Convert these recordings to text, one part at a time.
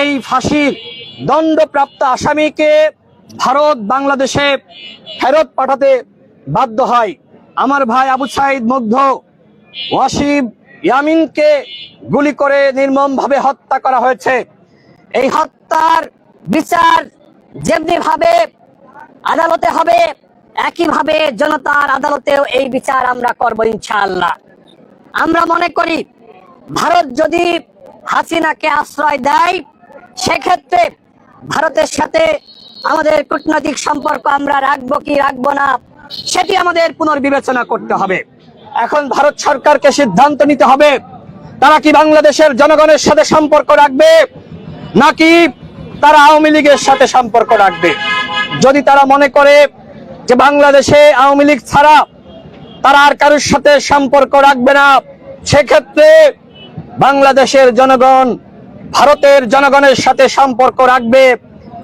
এই ফাঁসির দণ্ডপ্রাপ্ত আসামিকে ভারত বাংলাদেশে ফেরত পাঠাতে বাধ্য হয়। আমার ভাই আবু সাইদ মুগ্ধ ওয়াসিব ইয়ামিনকে গুলি করে নির্মমভাবে হত্যা করা হয়েছে। এই হত্যার বিচার যেমনি ভাবে আদালতে হবে, একইভাবে জনতার আদালতেও এই বিচার আমরা করব ইনশাআল্লাহ। আমরা মনে করি, ভারত যদি হাসিনাকে আশ্রয় দেয় সেক্ষেত্রে ভারতের সাথে আমাদের কূটনৈতিক সম্পর্ক আমরা রাখব কি রাখব না, সেটি আমাদের পুনর্বিবেচনা করতে হবে। এখন ভারত সরকারকে সিদ্ধান্ত নিতে হবে, তারা কি বাংলাদেশের জনগণের সাথে সম্পর্ক রাখবে, নাকি তারা আওয়ামী লীগের সাথে সম্পর্ক রাখবে? যদি তারা মনে করে যে বাংলাদেশে আওয়ামী লীগ ছাড়া তারা আর কারোর সাথে সম্পর্ক রাখবে না, সেক্ষেত্রে বাংলাদেশের জনগণ ভারতের জনগণের সাথে সম্পর্ক রাখবে,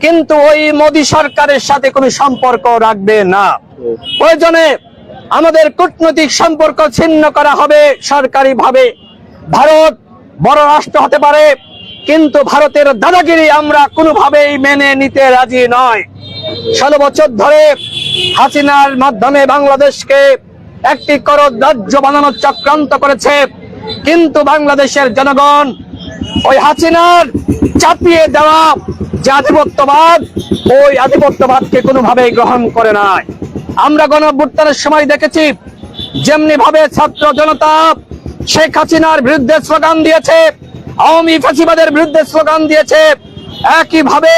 কিন্তু ওই মোদী সরকারের সাথে কোনো সম্পর্ক রাখবে না। প্রয়োজনে আমাদের কূটনৈতিক সম্পর্ক ছিন্ন করা হবে সরকারি ভাবে ভারত বড় রাষ্ট্র হতে পারে, কিন্তু ভারতের দাদাগিরি আমরা কোনোভাবেই মেনে নিতে রাজি নয়। ষোলো বছর ধরে হাসিনার মাধ্যমে বাংলাদেশকে একটি করদ রাজ্য বানানোর চক্রান্ত করেছে, কিন্তু বাংলাদেশের জনগণ ওই হাসিনার চাপিয়ে দেওয়া যে আধিপত্যবাদ ওই আধিপত্যবাদকে কোনোভাবেই গ্রহণ করে নাই। আমরা গণভ্যুত্থানের সময় দেখেছি যেমনি ভাবে ছাত্র জনতা শেখ হাসিনার বিরুদ্ধে স্লোগান দিয়েছে, আওয়ামী ফাঁসিবাদের বিরুদ্ধে স্লোগান দিয়েছে, একইভাবে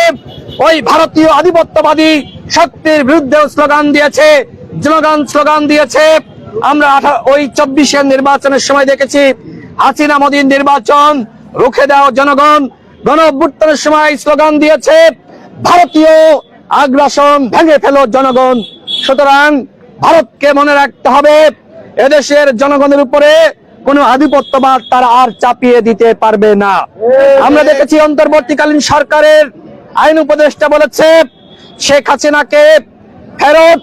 ওই ভারতীয় আধিপত্যবাদী শক্তির বিরুদ্ধে স্লোগান দিয়েছে, জনগণ স্লোগান দিয়েছে। আমরা ওই চব্বিশের নির্বাচনের সময় দেখেছি, হাসিনা মোদীর নির্বাচন রুখে দাও জনগণ। গণ অভ্যুত্থানের সময় স্লোগান দিয়েছে, ভারতীয় আগ্রাসন ভেঙে ফেলো জনগণ। সুতরাং ভারতকে মনে রাখতে হবে, এদেশের জনগণের উপরে কোনো আধিপত্যবাদ তারা আর চাপিয়ে দিতে পারবে না। আমরা দেখেছি অন্তর্বর্তীকালীন সরকারের আইন উপদেষ্টা বলেছে, শেখ হাসিনাকে ফেরত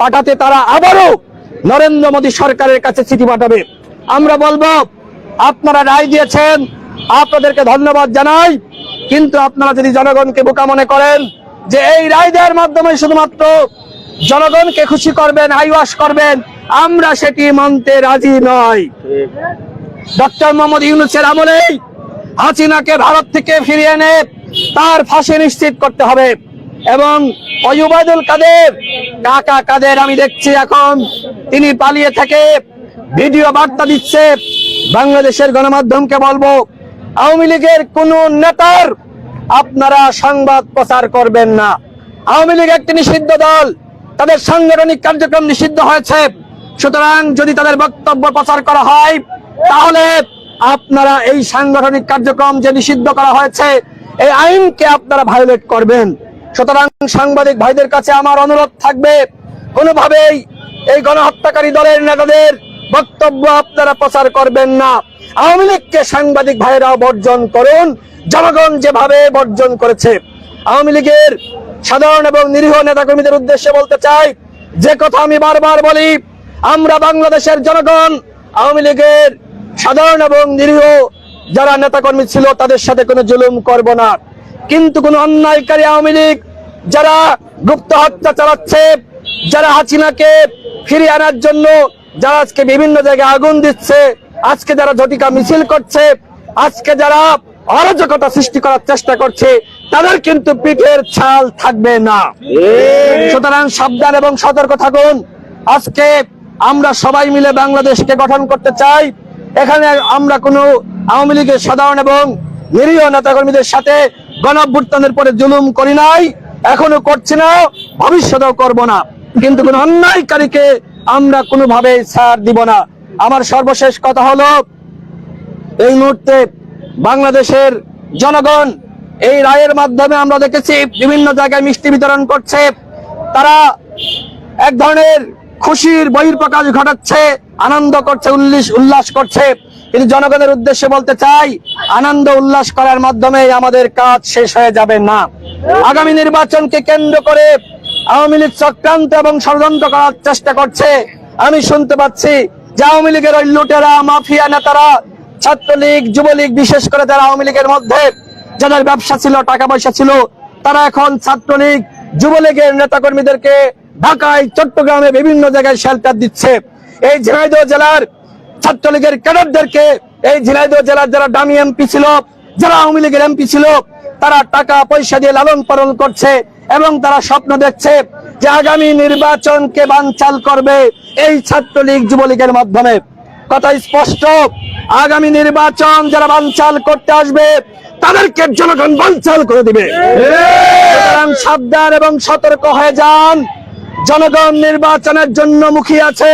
পাঠাতে তারা আবারও নরেন্দ্র মোদী সরকারের কাছে চিঠি পাঠাবে। আমরা বলব, আপনারা রায় দিয়েছেন আপনাদেরকে ধন্যবাদ জানাই। কিন্তু আপনারা যদি জনগণকে বোকা মনে করেন যে এই রায় দেওয়ার মাধ্যমে শুধুমাত্র জনগণকে খুশি করবেন, হাইওয়াশ করবেন, আমরা সেটি মানতে রাজি নয় ডক্টর মোহাম্মদ ইউনুসের আমলেই হাসিনাকে ভারত থেকে ফিরিয়ে এনে তার ফাঁসি নিশ্চিত করতে হবে। এবং অয়ুবাদুল কাদের, কাকা কাদের, আমি দেখছি এখন তিনি পালিয়ে থেকে ভিডিও বার্তা দিচ্ছে। বাংলাদেশের গণমাধ্যমকে বলব আওয়ামী লীগের কোন নেতার আপনারা সংবাদ প্রচার করবেন না। আওয়ামী লীগ একটি নিষিদ্ধ দল, তাদের সাংগঠনিক কার্যক্রম নিষিদ্ধ হয়েছে। সুতরাং যদি তাদের বক্তব্য প্রচার করা হয়, তাহলে আপনারা এই সাংগঠনিক কার্যক্রম যে নিষিদ্ধ করা হয়েছে, এই আইনকে আপনারা ভায়োলেট করবেন। সুতরাং সাংবাদিক ভাইদের কাছে আমার অনুরোধ থাকবে, কোনোভাবেই এই গণহত্যাকারী দলের নেতাদের বক্তব্য আপনারা প্রচার করবেন না। আওয়ামী লীগকে সাংবাদিক ভাইয়েরা বর্জন করুন। জনগণ যেভাবে বর্জন করেছে, আওয়ামী লীগের সাধারণ এবং নিরীহ নেতাকর্মীদের উদ্দেশ্যে বলতে চাই, যে কথা আমি বারবার বলি, আমরা বাংলাদেশের জনগণ, আওয়ামী লীগের সাধারণ এবং নিরীহ যারা নেতাকর্মী ছিল, তাদের সাথে কোনো জুলুম করব না। কিন্তু কোন অন্যায়কারী আওয়ামী লীগ যারা গুপ্ত হত্যা চালাচ্ছে, যারা হাসিনাকে ফিরিয়ে আনার জন্য যারা আজকে বিভিন্ন জায়গায় আগুন দিচ্ছে আজকে যারা ঝটিকা মিছিল করছে আজকে যারা অরাজকতা সৃষ্টি করার চেষ্টা করছে তাদের কিন্তু পিঠের ছাল থাকবে না। সুতরাং সাবধান এবং সতর্ক থাকুন। আজকে আমরা সবাই মিলে বাংলাদেশকে গঠন করতে চাই। এখানে আমরা কোনো আওয়ামী লীগের সাধারণ এবং নিরীহ নেতাকর্মীদের সাথে গণঅভ্যুত্থানের পরে জুলুম করি নাই এখনও করছি না ভবিষ্যতেও করব না। কিন্তু কোন অন্যায়কারীকে আমরা কোনোভাবে ছাড় দিব না। আমার সর্বশেষ কথা হলো, এই মুহূর্তে বাংলাদেশের জনগণ এই রায়ের মাধ্যমে আমরা দেখেছি, বিভিন্ন জায়গায় মিষ্টি বিতরণ করছে। তারা এক ধরনের খুশির বহির্প্রকাশ ঘটাচ্ছে, আনন্দ করছে উল্লিশ উল্লাস করছে। কিন্তু জনগণের উদ্দেশ্যে বলতে চাই, আনন্দ উল্লাস করার মাধ্যমে আমাদের কাজ শেষ হয়ে যাবে না। আগামী নির্বাচনকে কেন্দ্র করে আওয়ামী লীগ চক্রান্ত এবং ষড়যন্ত্র করার চেষ্টা করছে। আমি শুনতে পাচ্ছি যে আওয়ামী লীগের ওই লুটেরা, মাফিয়া নেতারা, ছাত্রলীগ, যুবলীগ, বিশেষ করে যারা আওয়ামী লীগের মধ্যে যাদের ব্যবসা ছিল, টাকা পয়সা ছিল, তারা এখন ছাত্রলীগ, যুবলীগের নেতাকর্মীদেরকে ঢাকায়, চট্টগ্রামে বিভিন্ন জায়গায় শেল্টার দিচ্ছে। এই ঝিনাইদহ জেলার ছাত্রলীগের ক্যাডারদেরকে, এই ঝিনাইদহ জেলার যারা দামি এমপি ছিল, যারা আওয়ামী লীগের এমপি ছিল, তারা টাকা পয়সা দিয়ে লালন পালন করছে। এবং তারা স্বপ্ন দেখছে যে আগামী নির্বাচনকে বানচাল করবে এই ছাত্রলীগ যুবলীগের মাধ্যমে। কথা স্পষ্ট, আগামী নির্বাচন যারা বানচাল করতে আসবে, তাদেরকে জনগণ বানচাল করে দিবে। সাবধান এবং সতর্ক হয়ে যান। জনগণ নির্বাচনের জন্য মুখী আছে।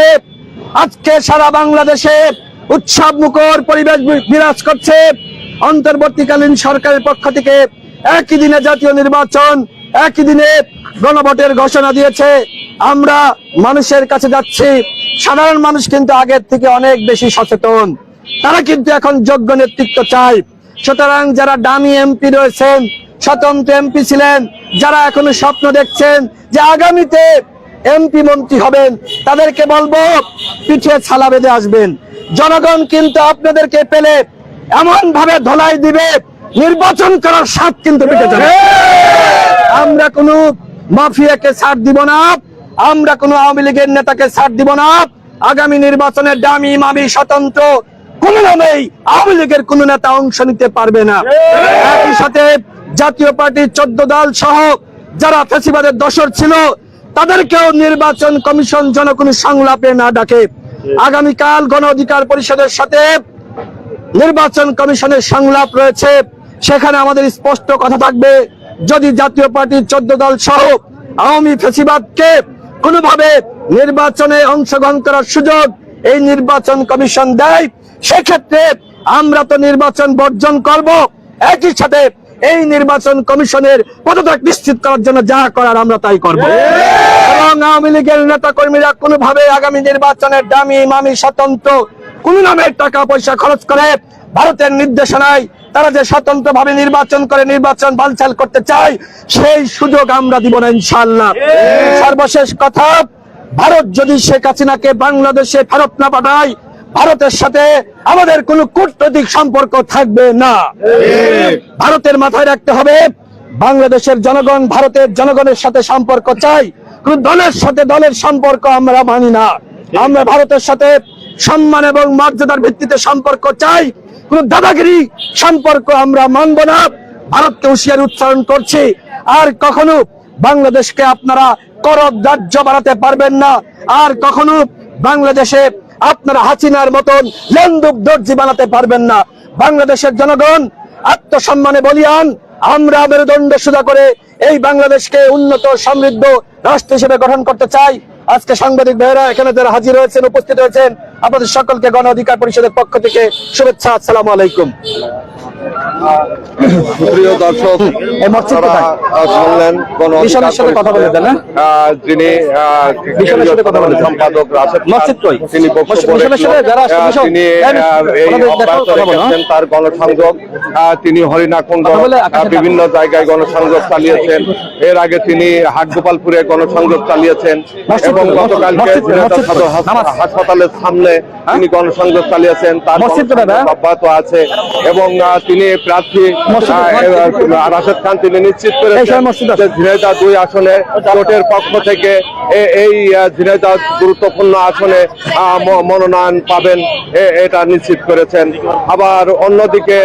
আজকে সারা বাংলাদেশে উৎসব মুখর পরিবেশ বিরাজ করছে। অন্তর্বর্তীকালীন সরকারের পক্ষ থেকে একই দিনে জাতীয় নির্বাচন একই দিনে গণভোটের ঘোষণা দিয়েছে, আমরা মানুষের কাছে যাচ্ছি, সাধারণ মানুষ কিন্তু আগের থেকে অনেক বেশি সচেতন। তারা কিন্তু এখন যোগ্য নেতৃত্ব চায়। সুতরাং যারা দামি এমপি রয়েছেন, স্বতন্ত্র এমপি ছিলেন, যারা এখনও স্বপ্ন দেখছেন যে আগামীতে এমপি মন্ত্রী হবেন, তাদেরকে বলব, পিঠে ছালা বেঁধে আসবেন। জনগণ কিন্তু আপনাদেরকে পেলে এমন ভাবে ধলাই দিবে, নির্বাচন করার স্বাদ কিন্তু পেতে যাবে। আমরা কোনো মাফিয়াকে ছাড় দিব না, আমরা কোনো আওয়ামী লীগের নেতাকে ছাড় দিব না। আগামী নির্বাচনের দামি মামি স্বতন্ত্র কোন নামেই আওয়ামী লীগের কোন নেতা অংশ নিতে পারবে না। একই সাথে জাতীয় পার্টির চোদ্দ দল সহ যারা ফেসিবাদের দশর ছিল, তাদেরকেও নির্বাচন কমিশন যেন কোনো সংলাপে না ডাকে। আগামীকাল গণ অধিকার পরিষদের সাথে নির্বাচন কমিশনের সংলাপ রয়েছে, সেখানে আমাদের স্পষ্ট কথা থাকবে। যদি জাতীয় পার্টির চোদ্দ দল সহ আওয়ামী ফেসিবাদকে কোনোভাবে নির্বাচনে অংশগ্রহণ করার সুযোগ এই নির্বাচন কমিশন দেয়, সেক্ষেত্রে আমরা তো নির্বাচন বর্জন করব। একই সাথে এই নির্বাচন কমিশনের পদত্যাগ নিশ্চিত করার জন্য যা করার আমরা তাই করব। এবং আওয়ামী লীগের নেতা কর্মীরা কোনোভাবে আগামী নির্বাচনের দামি, মামি, স্বতন্ত্র কোন নামের টাকা পয়সা খরচ করে ভারতের নির্দেশনায় তারা যে স্বতন্ত্র ভাবে নির্বাচন করে নির্বাচন বানচাল করতে চায়, সেই সুযোগ আমরা দিব না ইনশাল্লাহ সর্বশেষ কথা, ভারত যদি শেখ হাসিনাকে বাংলাদেশে ফেরত না পাঠায়, ভারতের সাথে আমাদের কোনো কূটনৈতিক সম্পর্ক থাকবে না। ভারতের মাথায় রাখতে হবে, বাংলাদেশের জনগণ ভারতের জনগণের সাথে সম্পর্ক চাই, কোন দলের সাথে দলের সম্পর্ক আমরা মানি না। আমরা ভারতের সাথে সম্মান এবং মর্যাদার ভিত্তিতে সম্পর্ক চাই কোন দাদাগিরি সম্পর্ক আমরা মানব না। ভারতকে হুঁশিয়ারি উচ্চারণ করছি। আর কখনো বাংলাদেশকে আপনারা করব রাজ্য বাড়াতে পারবেন না। আর কখনো বাংলাদেশে আপনারা হাসিনার মতন লেন্দুক দর্জি বানাতে পারবেন না। বাংলাদেশের জনগণ আত্মসম্মানে বলিয়ান, আমরা মেরুদণ্ড সুদা করে এই বাংলাদেশকে উন্নত, সমৃদ্ধ রাষ্ট্র হিসেবে গঠন করতে চাই। আজকে সাংবাদিক ভাইয়েরা এখানে যারা হাজির হয়েছেন, উপস্থিত হয়েছেন আপনাদের সকলকে গণ অধিকার পরিষদের পক্ষ থেকে শুভেচ্ছা আসসালামু আলাইকুম প্রিয় দর্শক শুনলেন কথা বলে দেন, হ্যাঁ? যিনি। সম্পাদক? তিনি তার গণসংযোগ তিনি হরিণাকুণ্ড বিভিন্ন জায়গায় গণসংযোগ চালিয়েছেন এর আগে তিনি হাটগোপালপুরে গণসংযোগ চালিয়েছেন এবং? গতকালকে নামাজ। হাসপাতালের সামনে তিনি গণসংযোগ চালিয়েছেন তার? গণসংযোগ অব্যাহত আছে এবং তিনি প্রার্থী রাশেদ খান তিনি নিশ্চিত করেছেন ঝিনাইদহ দুই আসনে জোটের পক্ষ থেকে এই আহ, ঝিনাইদহ গুরুত্বপূর্ণ আসনে মনোনয়ন পাবেন এটা নিশ্চিত করেছেন। আবার অন্যদিকে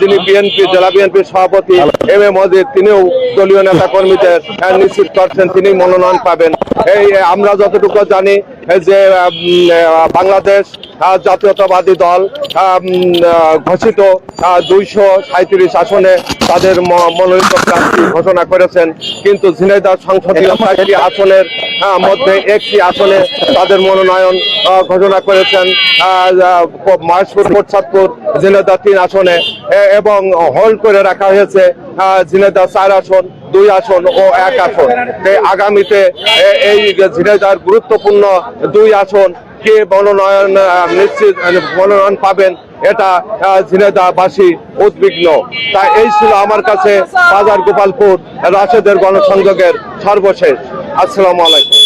যিনি বিএনপি জেলা বিএনপির সভাপতি এম এ মজিদ তিনিও দলীয় নেতা কর্মীদের নিশ্চিত করছেন তিনি মনোনয়ন পাবেন। এই আমরা যতটুকু জানি যে বাংলাদেশ জাতীয়তাবাদী দল ঘোষিত দুইশো সাঁত্রিশ আসনে তাদের মনোনীত প্রার্থী ঘোষণা করেছেন। কিন্তু ঝিনাইদহ সংসদীয় চারটি আসনের মধ্যে একটি আসনে তাদের মনোনয়ন ঘোষণা করেছেন মহেশপুর কোটসাদপুর ঝিনাইদহ তিন আসনে এবং হোল্ড করে রাখা হয়েছে ঝিনাইদহ চার আসন দুই আসন ও এক আসন। আগামীতে এই ঝিনাইদহের গুরুত্বপূর্ণ দুই আসন কে মনোনয়ন নিশ্চিত মনোনয়ন পাবেন এটা আহ, ঝিনাইদহবাসী উদ্বিগ্ন। তাই এই ছিল আমার কাছে বাজার গোপালপুর রাশেদের গণসংযোগের সর্বশেষ। আসসালামু আলাইকুম।